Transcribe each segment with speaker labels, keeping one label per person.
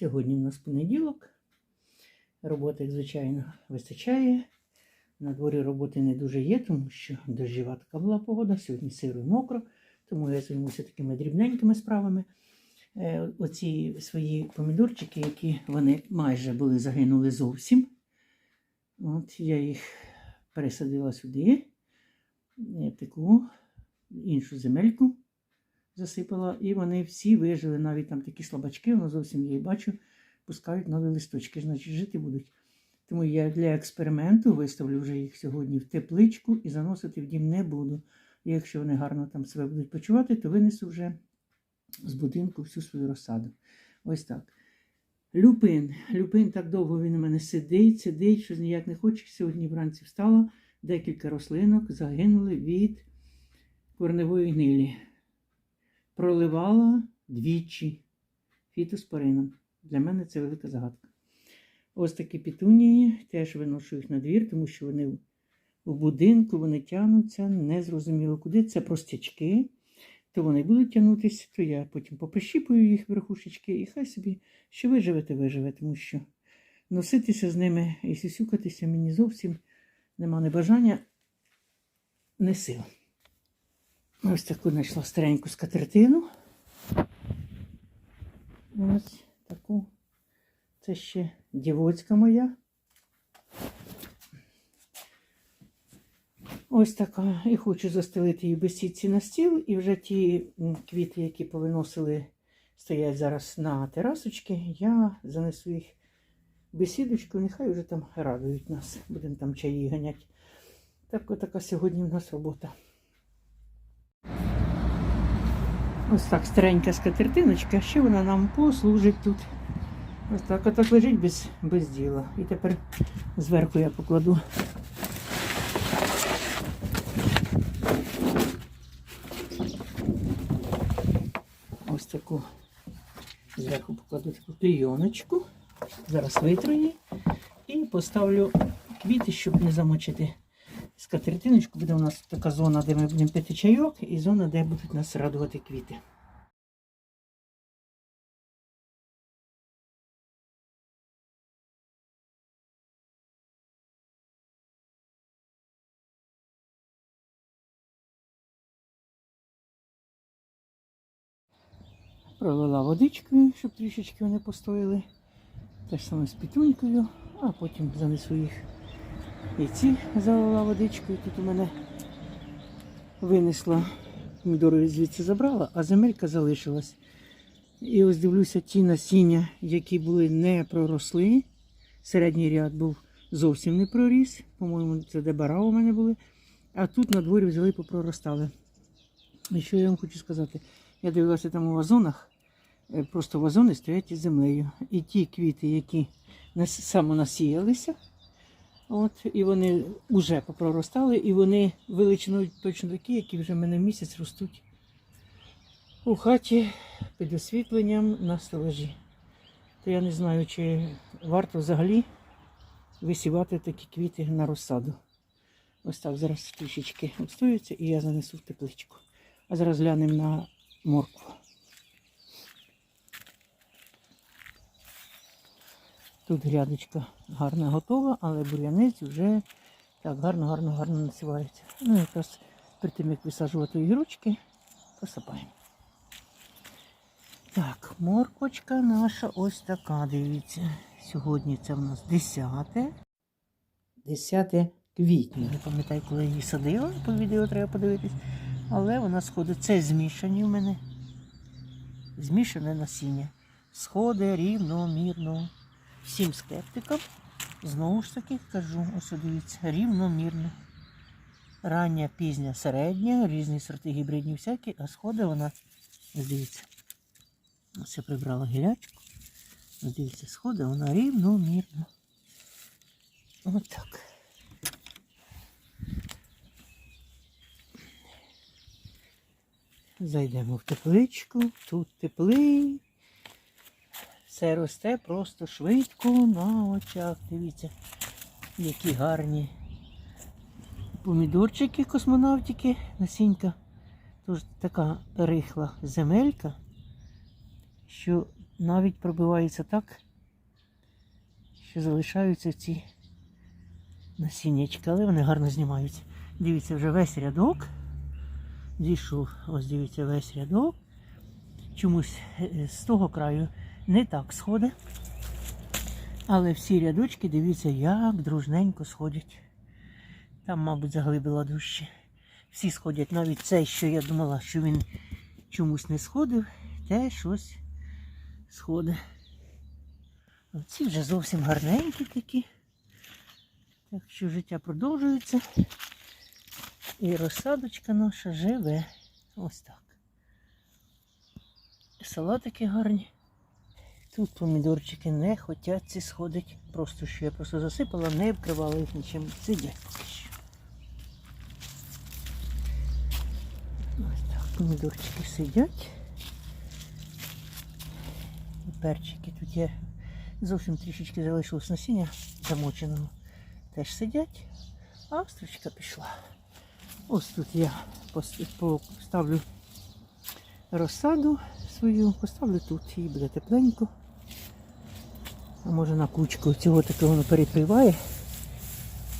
Speaker 1: Сьогодні в нас понеділок. Роботи, як звичайно, вистачає. На дворі роботи не дуже є, тому що дощова така була погода. Сьогодні сиро і мокро, тому я займуся такими дрібненькими справами. Е, Оці свої помідорчики, які вони майже були загинули зовсім. От я їх пересадила сюди, е, таку іншу земельку засипала, і вони всі вижили, навіть там такі слабачки, воно зовсім їх бачу, пускають нові листочки, значить жити будуть. Тому я для експерименту виставлю вже їх сьогодні в тепличку і заносити в дім не буду. Якщо вони гарно там себе будуть почувати, то винесу вже з будинку всю свою розсаду. Ось так. Люпин. Люпин так довго він у мене сидить, сидить, щось ніяк не хоче. Сьогодні вранці встала, декілька рослинок загинули від корневої гнилі. Проливала двічі фітоспорином. Для мене це велика загадка. Ось такі пітунії, теж виношу їх на двір, тому що вони в будинку, вони тягнуться, незрозуміло куди. Це простячки, то вони будуть тягнутися, то я потім поприщіпую їх верхушечки, і хай собі, що виживете, виживе, тому що носитися з ними і сюсюкатися мені зовсім нема не бажання, не сил. Ось таку знайшла стареньку скатертину. Ось таку. Це ще дівоцька моя. Ось така. І хочу застелити її без сітці на стіл. І вже ті квіти, які повиносили, стоять зараз на терасочці, я занесу їх бесідочку, нехай вже там радують нас. Будемо там чаї ганяти. Так, така сьогодні в нас робота. Ось так старенька скатертиночка, ще вона нам послужить тут. Ось так, отак лежить без, без діла. І тепер зверху я покладу. Ось таку зверху покладу таку клійоночку. Зараз витру її і поставлю квіти, щоб не замочити скатертиночку. Буде у нас така зона, де ми будемо пити чайок, і зона, де будуть нас радувати квіти. Пролила водичкою, щоб трішечки вони постояли. Те ж саме з пітунькою, а потім занесу їх. І ці залила водичкою. Тут у мене винесла помідори звідси забрала, а земелька залишилась. І ось дивлюся ті насіння, які були не проросли. Середній ряд був зовсім не проріс. По-моєму, це дебара у мене були. А тут на дворі взяли попроростали. І що я вам хочу сказати? Я дивилася там у вазонах, е, просто вазони стоять із землею. І ті квіти, які самонасіялися, от, і вони вже попроростали, і вони величиною точно такі, які вже в мене місяць ростуть у хаті під освітленням на стелажі. То я не знаю, чи варто взагалі висівати такі квіти на розсаду. Ось так зараз трішечки обстоються і я занесу в тепличку. А зараз глянемо на моркву. Тут грядочка гарно готова, але бур'янець вже так гарно, гарно, гарно насівається. Ну, якраз перед тим, як висаджувати огірочки, посипаємо. Так, морквочка наша ось така, дивіться. Сьогодні це в нас 10. 10 квітня. Не пам'ятаю, коли її садила, по відео треба подивитись. Але вона сходить. Це змішані в мене. Змішане насіння. Сходить рівномірно. Всім скептикам. Знову ж таки кажу, ось дивіться, рівномірно. Рання, пізня, середня, різні сорти гібридні всякі, а сходить вона, дивіться. Ось я прибрала гілячку. Дивіться, сходить вона рівномірно. Ось так. Зайдемо в тепличку. Тут теплий. Все росте просто швидко на очах. Дивіться, які гарні помідорчики космонавтики, насінька. Тож така рихла земелька, що навіть пробиваються так, що залишаються ці насіннячки, але вони гарно знімаються. Дивіться, вже весь рядок. Зійшов, ось дивіться, весь рядок. Чомусь е, з того краю не так сходить. Але всі рядочки, дивіться, як дружненько сходять. Там, мабуть, заглибила дужче. Всі сходять, навіть цей, що я думала, що він чомусь не сходив, те щось сходить. Оці вже зовсім гарненькі такі. Так що життя продовжується. І розсадочка наша живе. Ось так. Салатики гарні. Тут помідорчики не хочуть ці сходить. Просто що я просто засипала, не вкривала їх нічим. Сидять поки. Ось так, помідорчики сидять. І перчики тут є. Зовсім трішечки залишилось насіння замоченого. Теж сидять, а стрічка пішла. Ось тут я поставлю розсаду свою, поставлю тут, і буде тепленько. А може на кучку цього таки воно переприває.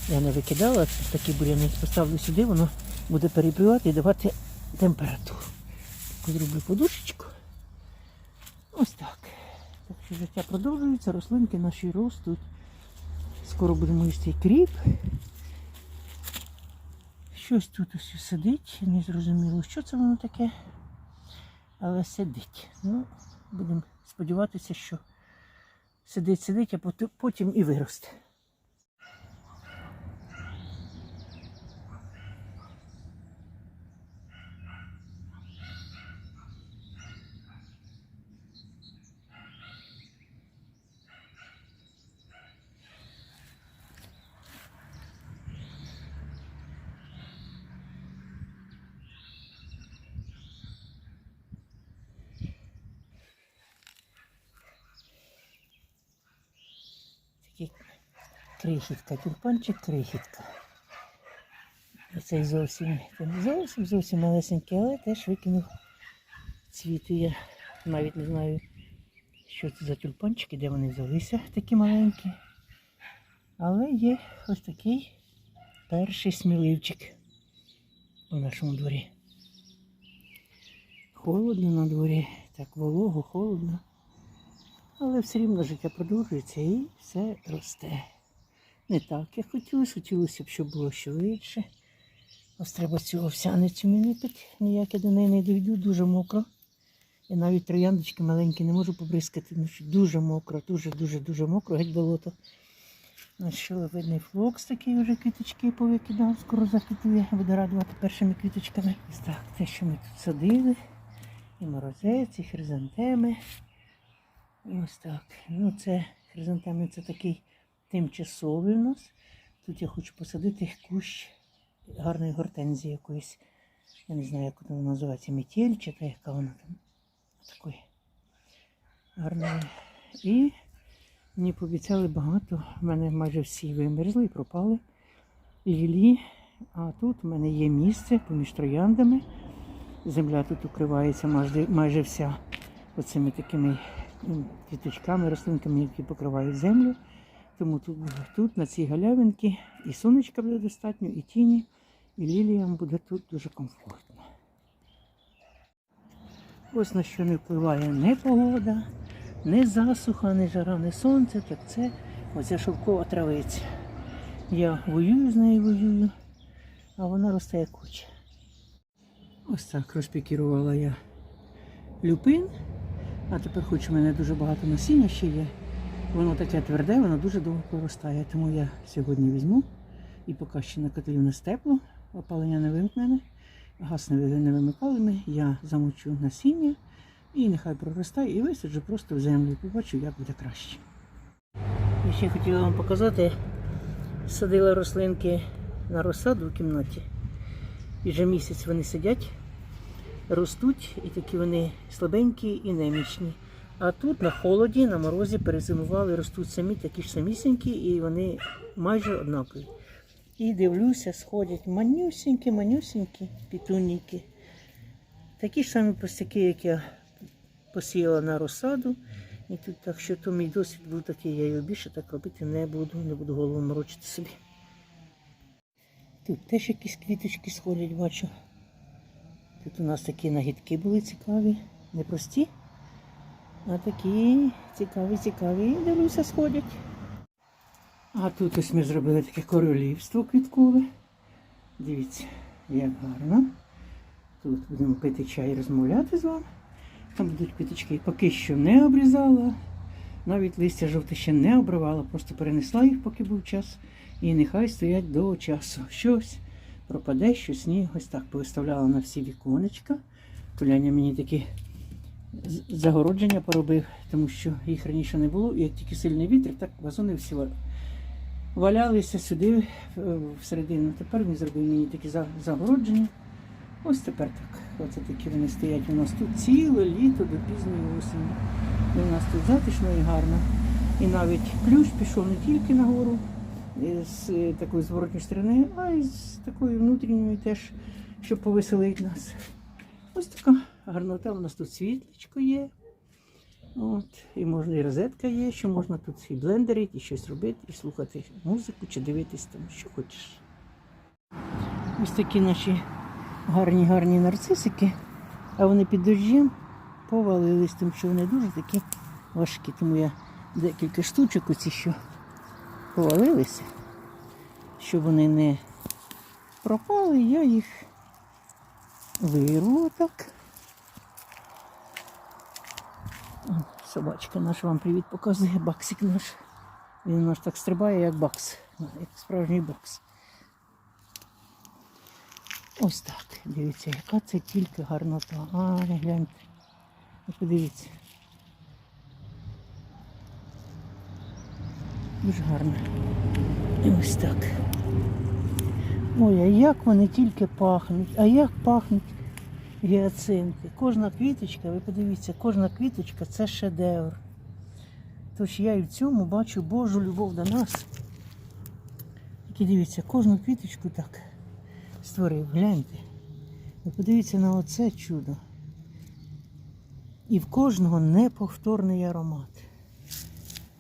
Speaker 1: Я не викидала такі буряни, поставлю сюди, воно буде перепривати і давати температуру. Таку зроблю подушечку. Ось так. Так що життя продовжується, рослинки наші ростуть. Скоро будемо їсти кріп. Щось тут ось сидить, не зрозуміло, що це воно таке. Але сидить. Ну, будемо сподіватися, що сидить, сидить, а потім і виросте. Такий крихітка, тюльпанчик крихітка. І цей зовсім, зовсім зовсім малесенький, але теж викинув цвіти. Я навіть не знаю, що це за тюльпанчики, де вони взялися такі маленькі. Але є ось такий перший сміливчик у нашому дворі. Холодно на дворі, так волого, холодно. Але все рівно життя продовжується і все росте. Не так, як хотілося, хотілося б, щоб було швидше. Ось треба цю овсяницю мені пити. Ніяк я до неї не дійду, дуже мокро. Я навіть трояндочки маленькі не можу побризкати, тому що дуже мокро, дуже-дуже-дуже мокро, геть болото. Видний флокс такий вже квіточки повикидав, скоро заквітує, буде радувати першими квіточками. Ось так, те, що ми тут садили, і морозець, і хризантеми. Ось так. Ну, це хризантеми це такий тимчасовий у нас. Тут я хочу посадити кущ гарної гортензії якоїсь. Я не знаю, як вона називається, метель чи та яка вона там. Такої гарної. І мені пообіцяли багато. У мене майже всі вимерзли і пропали. Лілі. А тут у мене є місце поміж трояндами. Земля тут укривається майже, майже вся оцими такими квіточками, рослинками, які покривають землю. Тому тут, тут на цій галявинці і сонечка буде достатньо, і тіні, і ліліям буде тут дуже комфортно. Ось на що не впливає не погода, не засуха, не жара, не сонце, так це оця шовкова травиця. Я воюю з нею, воюю, а вона росте як хоче. Ось так розпікірувала я люпин. А тепер хоч у мене дуже багато насіння ще є. Воно таке тверде, воно дуже довго проростає. Тому я сьогодні візьму і поки ще на котлі у нас тепло, опалення не вимкнене, газ не вимикали ми, я замочу насіння і нехай проростає і висаджу просто в землю. Побачу, як буде краще. Я ще хотіла вам показати, садила рослинки на розсаду в кімнаті. І вже місяць вони сидять ростуть, і такі вони слабенькі і немічні. А тут на холоді, на морозі перезимували, ростуть самі такі ж самісінькі, і вони майже однакові. І дивлюся, сходять манюсінькі, манюсінькі пітунніки. Такі ж самі простяки, як я посіяла на розсаду. І тут так, що то мій досвід був такий, я його більше так робити не буду, не буду голову морочити собі. Тут теж якісь квіточки сходять, бачу. Тут у нас такі нагідки були цікаві, не прості, а такі цікаві, цікаві, дивлюся, сходять. А тут ось ми зробили таке королівство квіткове. Дивіться, як гарно. Тут будемо пити чай і розмовляти з вами. Там будуть квіточки. Поки що не обрізала. Навіть листя жовте ще не обривала, просто перенесла їх, поки був час. І нехай стоять до часу. Щось пропаде, щось ні. Ось так повиставляла на всі віконечка. Туляня мені такі загородження поробив, тому що їх раніше не було. І як тільки сильний вітер, так вазони всі валялися сюди всередину. Тепер він зробив мені такі загородження. Ось тепер так. Оце такі вони стоять у нас тут ціле літо до пізньої осені. І у нас тут затишно і гарно. І навіть плющ пішов не тільки нагору з такої зворотньої сторони, а й з такої внутрішньої теж, щоб повеселити нас. Ось така гарнота. У нас тут світличко є. От, і можна і розетка є, що можна тут і блендерити, і щось робити, і слухати музику, чи дивитись там, що хочеш. Ось такі наші гарні гарні нарцисики, а вони під дощем повалились, тому що вони дуже такі важкі. Тому я декілька штучок оці, що повалилися, щоб вони не пропали, я їх вирву отак. Собачка наша вам привіт показує, баксик наш. Він у нас так стрибає, як бакс, як справжній бакс. Ось так. Дивіться, яка це тільки гарнота. А, гляньте. Ви Подивіться. Дуже гарно. І ось так. Ой, а як вони тільки пахнуть, а як пахнуть гіацинти. Кожна квіточка, ви подивіться, кожна квіточка це шедевр. Тож я і в цьому бачу Божу любов до нас. Тільки дивіться, кожну квіточку так створив. Гляньте. Ви подивіться на оце чудо. І в кожного неповторний аромат.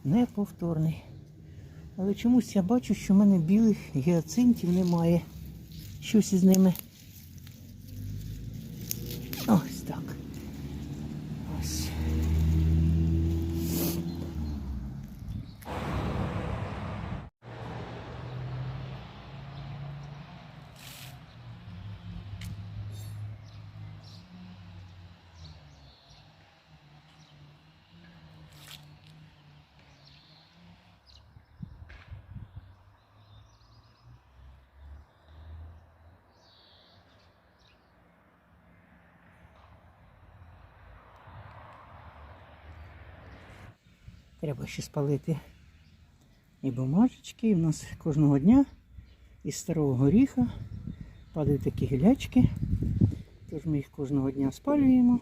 Speaker 1: Неповторний. Але чомусь я бачу, що в мене білих гіацинтів немає. Щось із ними. Ось так. Ось. Треба ще спалити і бумажечки. І в нас кожного дня із старого горіха падають такі гілячки. Тож ми їх кожного дня спалюємо.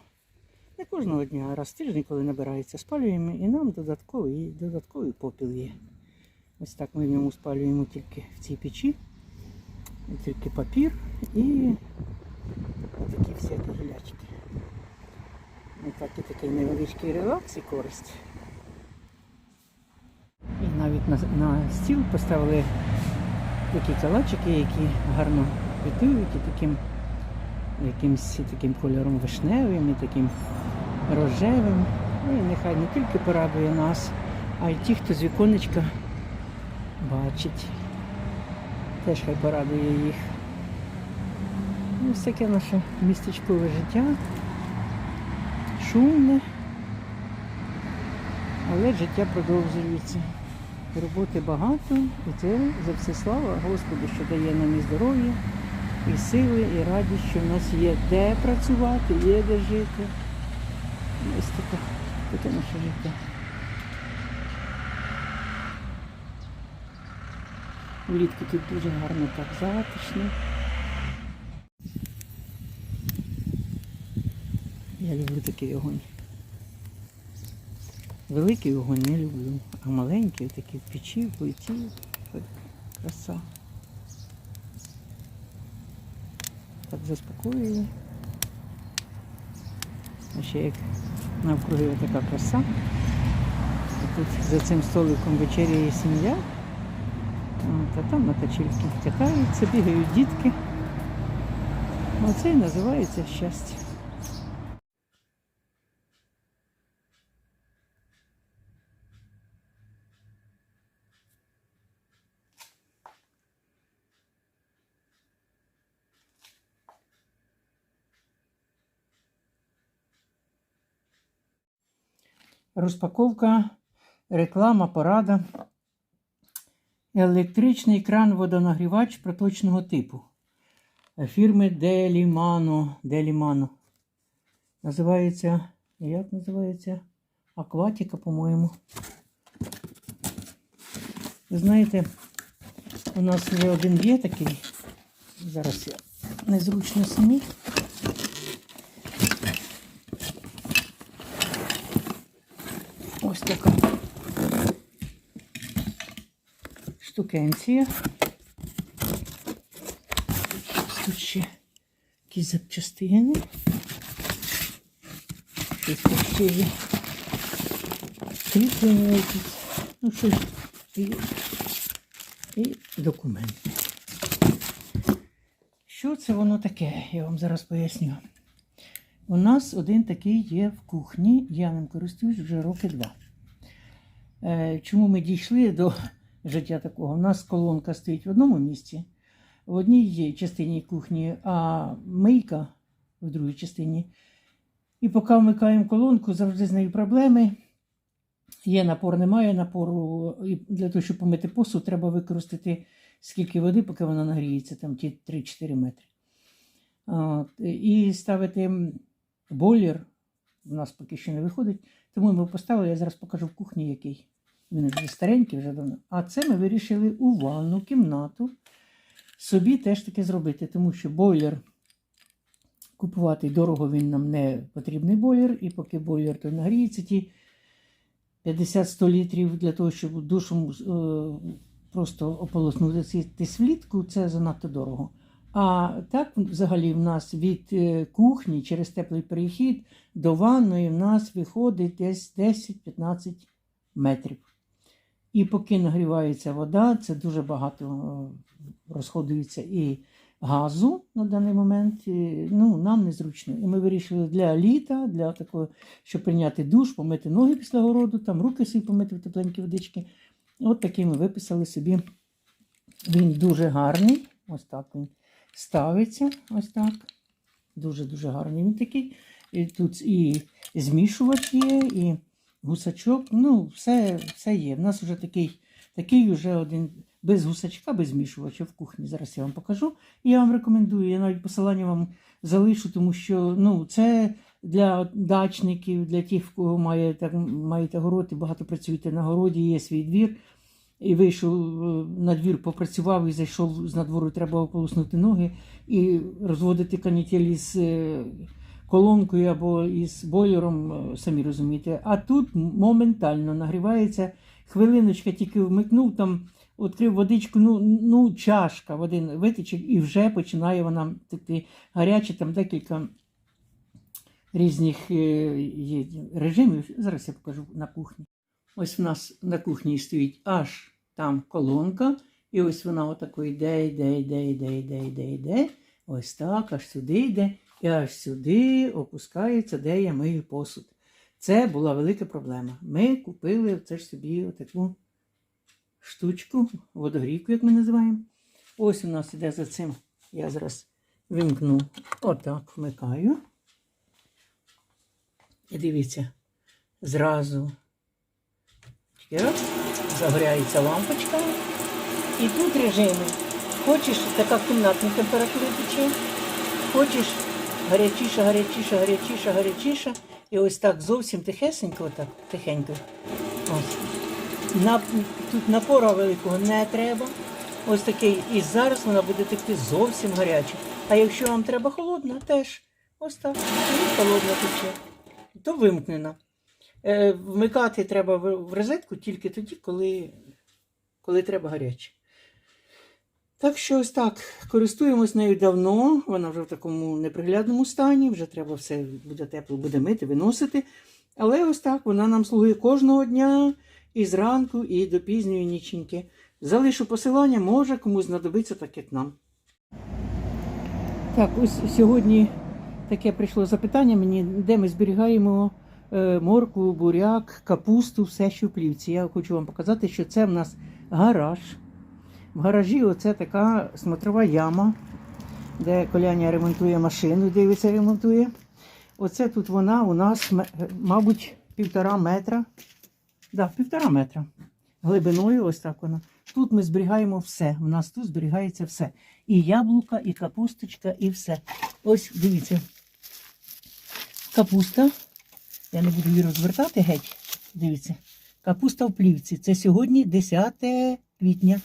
Speaker 1: Не кожного дня, а раз в тиждень, коли набирається, спалюємо, і нам додатковий, додатковий попіл є. Ось так ми в ньому спалюємо тільки в цій печі, тільки папір і такі всякі гілячки. Ось так і такий невеличкий релакс і користь. Навіть на, на стіл поставили такі калачики, які гарно квітують і таким якимсь таким кольором вишневим і таким рожевим. Ну, І нехай не тільки порадує нас, а й ті, хто з віконечка бачить. Теж хай порадує їх. Ну, Ось таке наше містечкове життя. Шумне, але життя продовжується. Роботи багато, і це за все слава Господу, що дає нам і здоров'я, і сили, і радість, що в нас є де працювати, є де жити. Ось таке, таке наше життя. Влітку тут дуже гарно так затишно. Я люблю такий огонь. Великий вогонь не люблю, а маленький такі в печі, в плиті. Краса. Так заспокоює. А ще як навкруги така краса. тут за цим столиком вечеряє сім'я. От, а там на качельки катаються, бігають дітки. Оце і називається щастя. Розпаковка, реклама, порада. Електричний кран водонагрівач проточного типу. Фірми Делімано. Делімано. Називається. Як називається? Акватіка, по-моєму. Ви знаєте, у нас вже один є такий. Зараз я незручно самі. Ось така штукенція. Тут ще якісь запчастини. Щось тут ще є. Кріплення якісь. Ну, щось і, і документи. Що це воно таке? Я вам зараз поясню. У нас один такий є в кухні, я ним користуюсь вже роки два. Е, Чому ми дійшли до життя такого? У нас колонка стоїть в одному місці, в одній частині кухні, а мийка в другій частині. І поки вмикаємо колонку, завжди з нею проблеми. Є напор, немає напору. І для того, щоб помити посуд, треба використати скільки води, поки вона нагріється, там ті 3-4 метри. От, І ставити бойлер у нас поки що не виходить. Тому ми поставили, я зараз покажу в кухні який. Він вже старенький вже давно. А це ми вирішили у ванну кімнату собі теж таки зробити, тому що бойлер купувати дорого він нам не потрібний бойлер, і поки бойлер то нагріється, ті 50-100 літрів для того, щоб душом е, просто ополоснути влітку, це занадто дорого. А так, взагалі, в нас від е, кухні через теплий перехід до ванної в нас виходить десь 10-15 метрів. І поки нагрівається вода, це дуже багато е, розходується і газу на даний момент. І, ну, нам незручно. І ми вирішили для літа, для такого, щоб прийняти душ, помити ноги після городу, там руки собі помити в тепленькі водички. От такий ми виписали собі. Він дуже гарний. Ось так він ставиться. Ось так. Дуже-дуже гарний він такий. І тут і змішувач є, і гусачок. Ну, все все є. У нас вже такий такий вже один без гусачка, без змішувача в кухні. Зараз я вам покажу. І я вам рекомендую, я навіть посилання вам залишу, тому що ну, це для дачників, для тих, в кого має, так, маєте город і багато працюєте на городі, є свій двір. І вийшов е, на двір, попрацював і зайшов з надвору, треба ополоснути ноги і розводити канітелі з е, колонкою або із бойлером, е, самі розумієте. А тут моментально нагрівається хвилиночка, тільки вмикнув там, відкрив водичку, ну, ну чашка води витече, і вже починає вона текти гаряче, там декілька різних є режимів. Зараз я покажу на кухні. Ось в нас на кухні стоїть аж там колонка, і ось вона отако йде, йде, йде, йде, йде, йде, йде. Ось так, аж сюди йде, і аж сюди опускається, де я мию посуд. Це була велика проблема. Ми купили це ж собі отаку штучку, водогрійку, як ми називаємо. Ось у нас іде за цим. Я зараз вимкну, отак вмикаю. І дивіться, зразу Раз, загоряється лампочка. І тут режими. Хочеш така кімнатна температура тече, хочеш гарячіша, гарячіша, гарячіша, гарячіша. І ось так зовсім тихесенько, отак, тихенько. Ось. На, тут напора великого не треба. Ось такий. І зараз вона буде текти зовсім гаряча. А якщо вам треба холодна, теж ось так. І холодна тече. То вимкнена. Е, Вмикати треба в розетку тільки тоді, коли коли треба гаряче. Так що ось так, користуємось нею давно, вона вже в такому неприглядному стані, вже треба все буде тепло, буде мити, виносити. Але ось так вона нам слугує кожного дня. і зранку, і до пізньої ніченьки. Залишу посилання, може комусь знадобиться так, як нам. Так, ось сьогодні таке прийшло запитання мені, де ми зберігаємо е, моркву, буряк, капусту, все, що в плівці. Я хочу вам показати, що це в нас гараж. В гаражі оце така смотрова яма, де коляня ремонтує машину, дивиться, ремонтує. Оце тут вона у нас, мабуть, півтора метра. Да, півтора метра. Глибиною, ось так вона. Тут ми зберігаємо все. У нас тут зберігається все. І яблука, і капусточка, і все. Ось дивіться. Капуста. Я не буду її розвертати геть. Дивіться. Капуста в плівці. Це сьогодні 10 квітня.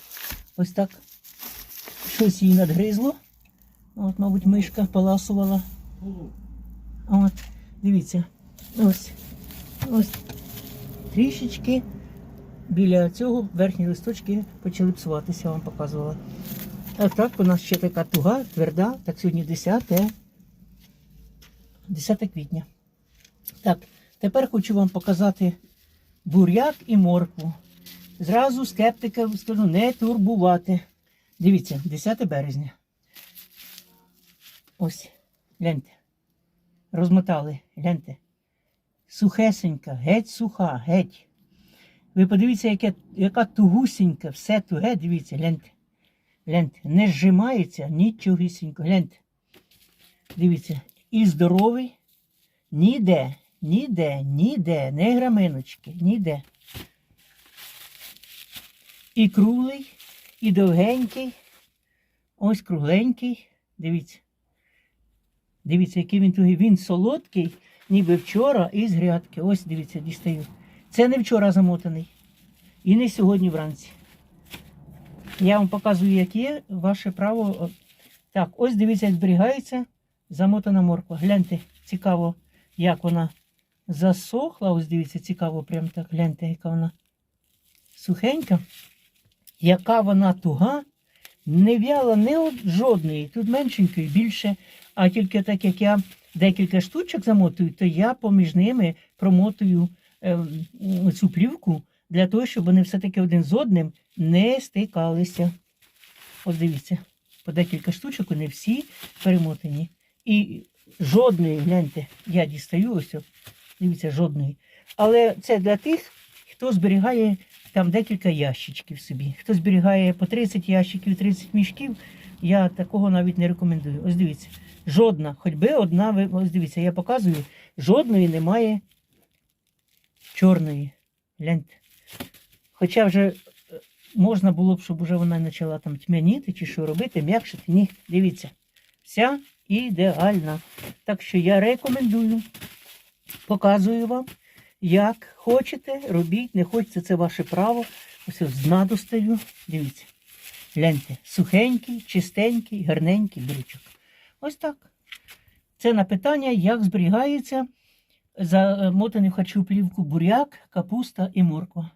Speaker 1: Ось так. Щось її надгризло. От, мабуть, мишка поласувала. От, дивіться. Ось. Ось. Трішечки біля цього верхні листочки почали псуватися, я вам показувала. А так у нас ще така туга, тверда. Так сьогодні 10, 10 квітня. Так, тепер хочу вам показати буряк і моркву. Зразу скептика скажу не турбувати. Дивіться, 10 березня. Ось, гляньте. Розмотали, гляньте. Сухесенька, геть суха, геть. Ви подивіться, яке, яка тугусенька, все туге, дивіться, гляньте. Гляньте, не зжимається нічогісінько. Гляньте. Дивіться, і здоровий, ніде, ніде, ніде, не граминочки, ніде. І круглий, і довгенький. Ось кругленький. Дивіться. Дивіться, який він тугий. Він солодкий, ніби вчора із грядки. Ось дивіться, дістаю. Це не вчора замотаний. І не сьогодні вранці. Я вам показую, як є ваше право. Так, ось дивіться, зберігається замотана морква. Гляньте, цікаво, як вона засохла. Ось дивіться, цікаво, прям так. Гляньте, яка вона сухенька. Яка вона туга, не в'яла не от жодної. Тут меншенької більше. А тільки так як я декілька штучок замотую, то я поміж ними промотую ем, цю плівку для того, щоб вони все-таки один з одним не стикалися. Ось дивіться, по декілька штучок вони всі перемотані. І жодної, гляньте, я дістаю ось, дивіться, жодної. Але це для тих, хто зберігає там декілька ящичків собі. Хто зберігає по 30 ящиків, 30 мішків, я такого навіть не рекомендую. Ось дивіться, жодна, хоч би одна, ось дивіться, я показую, жодної немає чорної. Гляньте. Хоча вже е, можна було б, щоб вже вона почала там тьмяніти чи що робити, м'якшити. Ні, дивіться. Вся ідеальна. Так що я рекомендую, показую вам, як хочете, робіть, не хочете, це ваше право. Ось з надостаю. Дивіться. Гляньте, сухенький, чистенький, гарненький брючок. Ось так. Це на питання, як зберігається замотаний в харчову плівку буряк, капуста і морква.